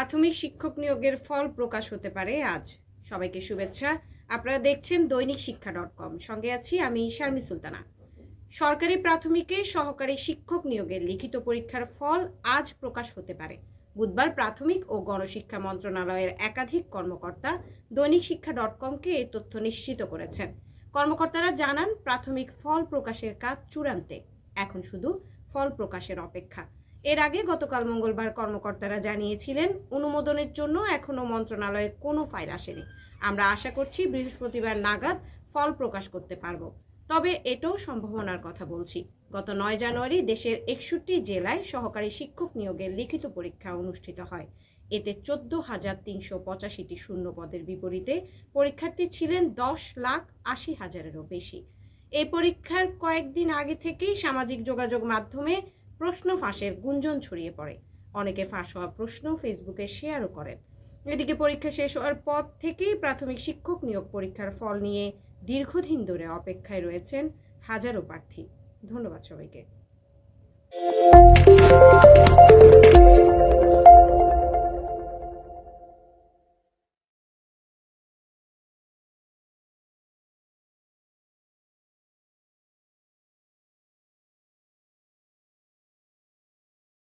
প্রাথমিক শিক্ষক নিয়োগের ফল প্রকাশ হতে পারে আজ। সবাইকে শুভেচ্ছা। আপনারা দেখছেন দৈনিক শিক্ষা ডট কম। সঙ্গে আছি আমি শারমি সুলতানা। সরকারি প্রাথমিকে সহকারী শিক্ষক নিয়োগের লিখিত পরীক্ষার ফল আজ প্রকাশ হতে পারে। বুধবার প্রাথমিক ও গণশিক্ষা মন্ত্রণালয়ের একাধিক কর্মকর্তা দৈনিক শিক্ষা ডট কমকে এই তথ্য নিশ্চিত করেছেন। কর্মকর্তারা জানান, প্রাথমিক ফল প্রকাশের কাজ চূড়ান্তে। এখন শুধু ফল প্রকাশের অপেক্ষা। এর আগে গতকাল মঙ্গলবার কর্মকর্তারা জানিয়েছিলেন, অনুমোদনের জন্য এখনও মন্ত্রণালয়ে কোনো ফাইল আসেনি। আমরা আশা করছি বৃহস্পতিবার নাগাদ ফল প্রকাশ করতে পারব। তবে এটাও সম্ভাবনার কথা বলছি। গত নয় জানুয়ারি দেশের একষট্টি জেলায় সহকারী শিক্ষক নিয়োগের লিখিত পরীক্ষা অনুষ্ঠিত হয়। এতে চোদ্দ হাজার তিনশো পঁচাশিটি শূন্য পদের বিপরীতে পরীক্ষার্থী ছিলেন দশ লাখ আশি হাজারেরও বেশি। এই পরীক্ষার কয়েকদিন আগে থেকেই সামাজিক যোগাযোগ মাধ্যমে প্রশ্ন ফাঁসের গুঞ্জন ছড়িয়ে পড়ে। অনেকে ফাঁস হওয়া প্রশ্ন ফেসবুকে শেয়ারও করেন। এদিকে পরীক্ষা শেষ হওয়ার পর থেকেই প্রাথমিক শিক্ষক নিয়োগ পরীক্ষার ফল নিয়ে দীর্ঘদিন ধরে অপেক্ষায় রয়েছেন হাজারো প্রার্থী। ধন্যবাদ সবাইকে।